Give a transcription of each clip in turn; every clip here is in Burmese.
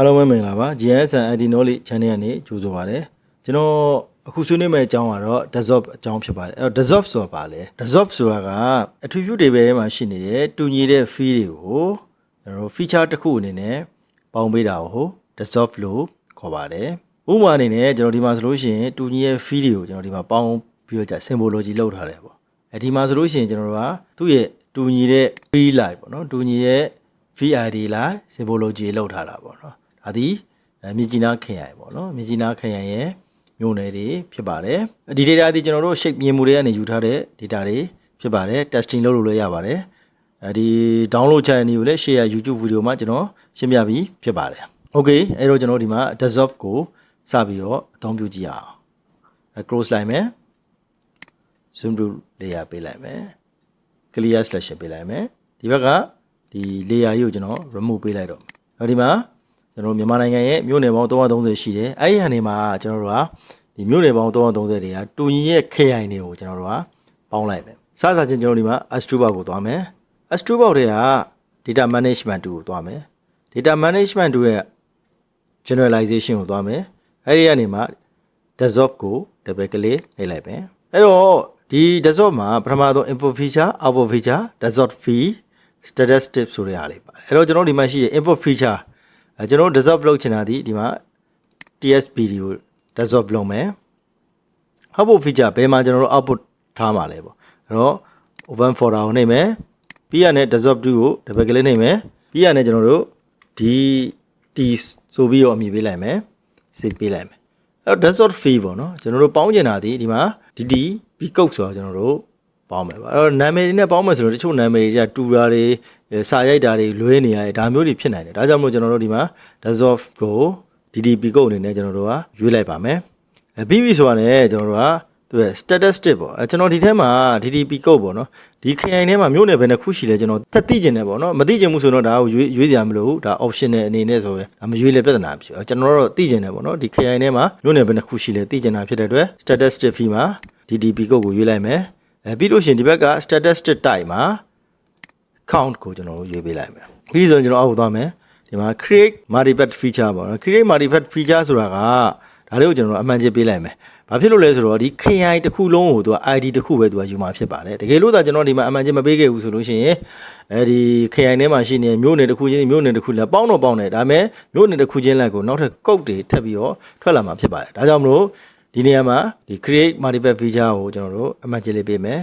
အားလုံးပဲမင်္ဂလာပါ GNS and ID Knowledge Channel ကနေကြိုဆိုပါရစေကျွန်တော်အခုဆွေးနွေးမယ့်အကြောင်းကတော့ dissolve အကြောင်းဖြစ်ပါတယ်အဲ့တော့ dissolve ဆိုတာပါလေ dissolve ဆိုတာက attribute table ထဲမှာရှိနေတဲ့တူညီတဲ့ field တွေကိုကျွန်တော်တို့ feature တစ်ခုအနေနဲ့ပေါင်းပေးတာကို dissolve လို့ခေါ်ပါတယ်ဥပမာအနေနဲ့ကျွန်တော်ဒီမှာဆိုလို့ရှိရင်တူညီတဲ့ field တွေကိုကျွန်တော်ဒီမှာပေါင်းပြီးတော့じゃ symbology လောက်ထားတယ်ပေါ့အဲဒီမှာဆိုလို့ရှိရင်ကျွန်တော်တို့ကသူ့ရဲ့တူညီတဲ့ field line ပေါ့နော်တူညီတဲ့ VID လား symbology လောက်ထားတာပေါ့နော် ဒါဒီအဲမြကြီးနားခရိုင်ပေါ့နော်မြကြီးနားခရိုင်ရဲ့မြို့နယ်တွေဖြစ်ပါတယ်ဒီ data ဒီကျွန်တော်တို့ shape မြင်မှုတွေကနေယူထားတဲ့ data တွေဖြစ်ပါတယ် testing လုပ်လို့လည်းရပါတယ်အဲဒီ download channel ကိုလည်း share YouTube video မှာကျွန်တော်ရှင်းပြပြီးဖြစ်ပါတယ် okay အဲ့တော့ကျွန်တော်ဒီမှာ dissolve ကိုစပြီးတော့အသုံးပြုကြည့်ရအောင်အဲ close လိုက်မယ် zoom to layer ပေးလိုက်မယ် clear selection ပေးလိုက်မယ်ဒီဘက်ကဒီ layer ကြီးကိုကျွန်တော် remove ပေးလိုက်တော့မယ်။အဲဒီမှာ ကျွန်တော်မြန်မာနိုင်ငံရဲ့မြို့နယ်ပေါင်း330ရှိတယ်။အဲဒီဟာနေမှာကျွန်တော်တို့ကဒီမြို့နယ်ပေါင်း330တွေကတူညီရဲ့ခရိုင်တွေကိုကျွန်တော်တို့ကပေါင်းလိုက်မယ်။စစချင်းကျွန်တော်ဒီမှာ Astruba ကိုသွားမယ်။ Astruba တွေက data management 2ကိုသွားမယ်။ data management 2ရဲ့ generalization ကိုသွားမယ်။အဲဒီကနေမှ dissolve ကို double click နှိပ်လိုက်မယ်အဲ့တော့ဒီ dissolve မှာပထမဆုံး info feature output feature dissolve fee status tip ဆိုတဲ့ဟာလေးပါတယ်အဲ့တော့ကျွန်တော်ဒီမှာရှိတဲ့ info feature အဲကျွန်တော် dissolve လုပ်ချင်တာဒီဒီမှာ TSPD ကို dissolve လုပ်မယ် output feature ဘယ်မှာကျွန်တော်တို့ output ထားမှာလဲပေါ့အဲ့တော့ open folder ကိုနှိပ်မယ်ပြီးရတဲ့ dissolve 2ကို double click နှိပ်မယ်ပြီးရတဲ့ကျွန်တော်တို့ဒီ T ဆိုပြီးတော့အမည်ပေးလိုက်မယ် save ပေးလိုက်မယ်အဲ့တော့ desktop fee ပေါ့နော်ကျွန်တော်တို့ပေါင်းကျင်တာဒီဒီမှာ DD B code ဆိုတာကျွန်တော်တို့ ပေါင်းမယ်ပါအဲ့တော့နာမည်တွေနဲ့ပေါင်းမယ်ဆိုတော့တချို့နာမည်တွေကတူတာတွေစာရိုက်တာတွေလွဲနေရတယ်ဒါမျိုးတွေဖြစ်နိုင်တယ်ဒါကြောင့်မို့ကျွန်တော်တို့ဒီမှာ desktop ကို DD B code အနေနဲ့ကျွန်တော်တို့ကရွေးလိုက်ပါမယ်အဲပြီးပြီဆိုတာနဲ့ကျွန်တော်တို့ကသူရဲ့ statistic ပေါ့အဲကျွန်တော်ဒီထဲမှာ DDP code ပေါ့နော်ဒီခရိုင်ထဲမှာမြို့နယ်ဘယ်နှခုရှိလဲကျွန်တော်သက်သိကျင်တယ်ပေါ့နော်မသိကျင်ဘူးဆိုတော့ဒါကိုရွေးရွေးစရာမလိုဘူးဒါ option နဲ့အနေနဲ့ဆိုရင်ဒါမရွေးလဲပြဿနာဖြစ်အောင်ကျွန်တော်တို့သိကျင်တယ်ပေါ့နော်ဒီခရိုင်ထဲမှာမြို့နယ်ဘယ်နှခုရှိလဲသိကျင်တာဖြစ်တဲ့အတွက် statistic fee မှာ DDP code ကိုရွေးလိုက်မယ် အဲပြီးလို့ရှိရင်ဒီဘက်က statistic type မှာ count ကိုကျွန်တော်တို့ရွေးပေးလိုက်မယ်ပြီးဆိုရင်ကျွန်တော်အောက်ကိုသွားမယ်ဒီမှာ create multifact feature ပေါ့နော် create multifact feature ဆိုတာကဒါလေးကိုကျွန်တော်တို့အမှန်ချင်းပေးလိုက်မယ်ဘာဖြစ်လို့လဲဆိုတော့ဒီ KI တစ်ခုလုံးကိုသူက ID တစ်ခုပဲသူကယူမှာဖြစ်ပါတယ်တကယ်လို့သာကျွန်တော်ဒီမှာအမှန်ချင်းမပေးခဲ့ဘူးဆိုလို့ရှိရင်အဲဒီ KI ထဲမှာရှိနေမြို့နယ်တစ်ခုချင်းမြို့နယ်တစ်ခုလည်းပေါင်းတော့ပေါင်းတယ်ဒါပေမဲ့မြို့နယ်တစ်ခုချင်းလည်းကိုနောက်ထပ်ကုတ်တွေထပ်ပြီးတော့ထွက်လာမှာဖြစ်ပါတယ်ဒါကြောင့်မလို့ ဒီနေရာမှာဒီ create multifact feature ကိုကျွန်တော်တို့အမှန်ချင်းလေးပေးမယ်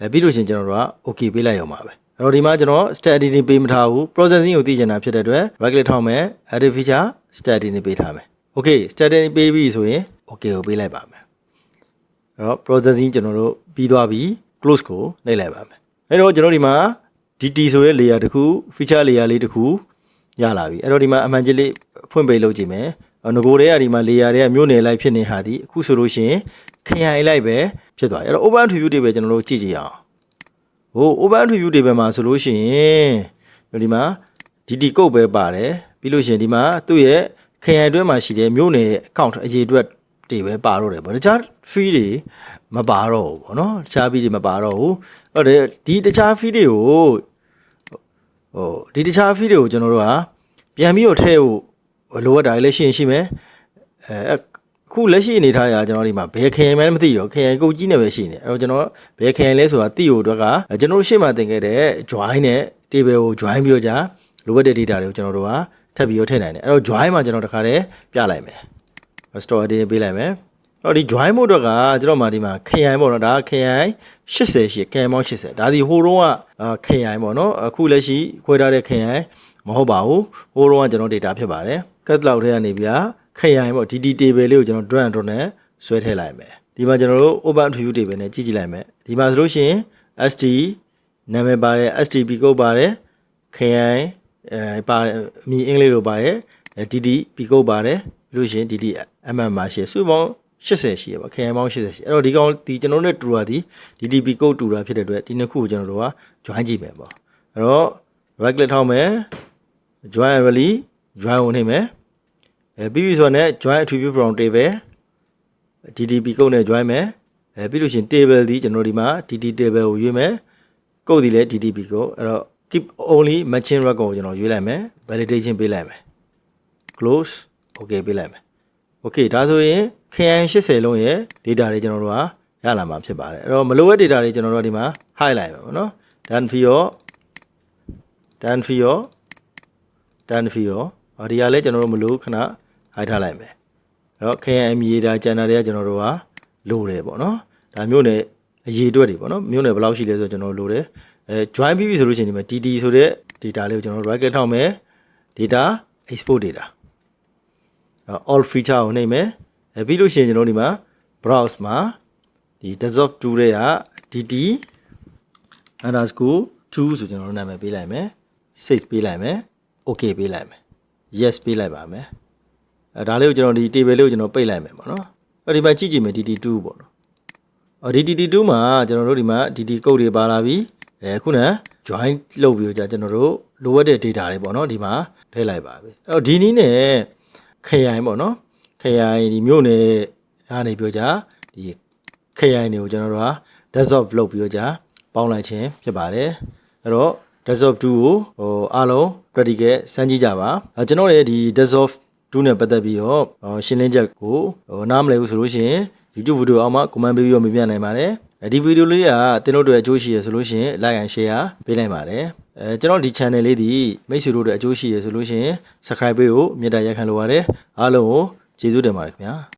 အဲပြီးလို့ရှိရင်ကျွန်တော်တို့က okay ပေးလိုက်ရအောင်ပါပဲအဲ့တော့ဒီမှာကျွန်တော် stat editing ပေးမထားဘူး processing ကိုသိချင်တာဖြစ်တဲ့အတွက် right click ထောက်မယ် edit feature stat editing ပေးထားမယ် okay stat editing ပေးပြီဆိုရင် okay ကိုပေးလိုက်ပါမယ်အဲ့တော့ processing ကျွန်တော်တို့ပြီးသွားပြီ close ကိုနှိပ်လိုက်ပါမယ်အဲ့တော့ကျွန်တော်ဒီမှာ DT ဆိုတဲ့ layer တစ်ခု feature layer လေးတစ်ခုရလာပြီအဲ့တော့ဒီမှာအမှန်ကြီးလေးဖွင့်ပေးလုပ်ကြည့်မယ် ငကိုတွေကဒီမှာ layer တွေကမြို့နယ်လိုက်ဖြစ်နေဟာဒီအခုဆိုလို့ရှိရင်ခရိုင်လိုက်ပဲဖြစ်သွားပြီအဲ့တော့ open preview တွေပဲကျွန်တော်တို့ကြည့်ကြည့်အောင်ဟို open review တွေပဲမှာဆိုလို့ရှိရင်ဒီမှာ DT code ပဲပါတယ်ပြီးလို့ရှိရင်ဒီမှာသူ့ရဲ့ခရိုင်အတွင်းမှာရှိတဲ့မြို့နယ် account အရေးအတွက်တွေပဲပါတော့တယ်ပေါ့တခြား fee တွေမပါတော့ဘူးပေါ့နော်တခြား fee တွေမပါတော့ဘူးဟုတ်တယ်ဒီတခြား fee တွေကိုဟိုဒီတခြား fee တွေကိုကျွန်တော်တို့ကပြန်ပြီးတော့ထည့်ဖို့ လိုအပ်တာလည်းရှိရင်ရှိမယ်အဲအခုလက်ရှိအနေထားရာကျွန်တော်ဒီမှာဘယ်ခရိုင်မှမသိတော့ခရိုင်ကုတ်ကြီးနဲ့ပဲရှိနေအဲ့တော့ကျွန်တော်ဘယ်ခရိုင်လဲဆိုတာသိဖို့အတွက်ကကျွန်တော်တို့ရှေ့မှာသင်ခဲ့တဲ့ join နဲ့ table ကို join ပြီးတော့ကြာလိုအပ်တဲ့ data တွေကိုကျွန်တော်တို့ကထပ်ပြီးတော့ထည့်နိုင်တယ်အဲ့တော့ join မှာကျွန်တော်တခါတည်းပြလိုက်မယ် store edit ပေးလိုက်မယ်အဲ့တော့ဒီ join mode တော့ကကျွန်တော်မှာဒီမှာခရိုင်ပေါ့နော်ဒါကခရိုင်80ရှိခရိုင်ပေါင်း80ဒါဒီဟိုတုန်းကခရိုင်ပေါ့နော်အခုလက်ရှိခွဲထားတဲ့ခရိုင်မဟုတ်ပါဘူးဟိုတုန်းကကျွန်တော် data ဖြစ်ပါတယ် catalog ထဲကနေပြခရိုင်ပေါ့ DD table လေးကိုကျွန်တော် drag and drop နဲ့ဆွဲထည့်လိုက်မယ်ဒီမှာကျွန်တော်တို့ open preview table နဲ့ကြည့်ကြည့်လိုက်မယ်ဒီမှာဆိုလို့ရှိရင် ST နာမည်ပါတယ် STP code ပါတယ်ခရိုင်အဲပါတယ်အမည်အင်္ဂလိပ်လိုပါတယ် DD P code ပါတယ်ပြီးလို့ရှိရင် DD MM မှာရှိစုပေါင်း80ရှိရပါခရိုင်ပေါင်း80ရှိအဲ့တော့ဒီကောင်ဒီကျွန်တော်တို့နဲ့တူတာဒီ DDP code တူတာဖြစ်တဲ့အတွက်ဒီနှစ်ခုကိုကျွန်တော်တို့က join ကြည့်မယ်ပေါ့အဲ့တော့ right click ထောက်မယ် join really join ဝင်နေမယ်အဲပြီးပြီဆိုတော့ join attribute from table DDP code နဲ့ join မယ်အဲပြီးလို့ရှိရင် table ဒီကျွန်တော်ဒီမှာ DD table ကိုရွေးမယ် code ဒီလည်း DDP code အဲ့တော့ keep only matching record ကိုကျွန်တော်ရွေးလိုက်မယ် validation ပေးလိုက်မယ် close okay ပေးလိုက်မယ် okay ဒါဆိုရင်ခရိုင်80လုံးရဲ့ data တွေကျွန်တော်တို့ကရလာမှာဖြစ်ပါတယ်အဲ့တော့မလိုတဲ့ data တွေကျွန်တော်တို့ကဒီမှာ highlight ပါပေါ့နော် done for your done for your done for your အော်ဒီကလည်းကျွန်တော်တို့မလိုခဏ hide ထားလိုက်မယ်အဲ့တော့ခရိုင်အမည်ဒါ channel တွေကကျွန်တော်တို့ကလိုတယ်ပေါ့နော်ဒါမျိုးနဲ့အရေးအတွက်တွေပေါ့နော်မျိုးနဲ့ဘယ်လောက်ရှိလဲဆိုတော့ကျွန်တော်တို့လိုတယ်အဲ join ပြီးပြီဆိုလို့ရှိရင်ဒီမှာ DD ဆိုတဲ့ data လေးကိုကျွန်တော်တို့ right click ထောက်မယ် data export data အဲ့ all feature ကိုနှိပ်မယ်အဲပြီးလို့ရှိရင်ကျွန်တော်တို့ဒီမှာ browse မှာဒီ dissolve 2တဲ့က dt underscore 2ဆိုကျွန်တော်တို့နာမည်ပေးလိုက်မယ်6ပေးလိုက်မယ် okay ပေးလိုက်မယ် yes ပေးလိုက်ပါမယ်အဲဒါလေးကိုကျွန်တော်ဒီ table လေးကိုကျွန်တော်ပိတ်လိုက်မယ်ပေါ့နော်အဲ့ဒီမှာကြည့်ကြည့်မယ် dt2 ပေါ့နော်အော် dt2 မှာကျွန်တော်တို့ဒီမှာ dt code တွေပါလာပြီအဲခုနက join လုပ်ပြီးတော့ကြာကျွန်တော်တို့လိုအပ်တဲ့ data တွေပေါ့နော်ဒီမှာထည့်လိုက်ပါပြီအဲ့တော့ဒီနည်းနဲ့ခရိုင်ပေါ့နော်ခရိုင်ဒီမြို့နယ်အားနေပြောကြဒီခရိုင်တွေကိုကျွန်တော်တို့က desktop လုပ်ပြီးတော့ကြာပေါင်းလိုက်ခြင်းဖြစ်ပါတယ်အဲ့တော့ desktop 2ကိုဟိုအားလုံး practical စမ်းကြည့်ကြပါအဲကျွန်တော်ရဲ့ဒီ desktop 2နဲ့ပတ်သက်ပြီးတော့ဟိုရှင်းလင်းချက်ကိုဟိုနားမလည်ဘူးဆိုလို့ရှိရင် YouTube ဗီဒီယိုအောက်မှာ comment ပေးပြီးတော့မေးမြန်းနိုင်ပါတယ်အဲဒီဗီဒီယိုလေးကတင်တို့တို့အကျိုးရှိရဆိုလို့ရှိရင် like and share ပေးလိုက်ပါတယ်အဲကျွန်တော်ဒီ channel လေးဒီမိတ်ဆွေတို့တို့အကျိုးရှိရဆိုလို့ရှိရင် subscribe ပေးဖို့မြတ်တာရက်ခံလိုပါတယ်အားလုံးကိုကျေးဇူးတင်ပါတယ်ခင်ဗျာ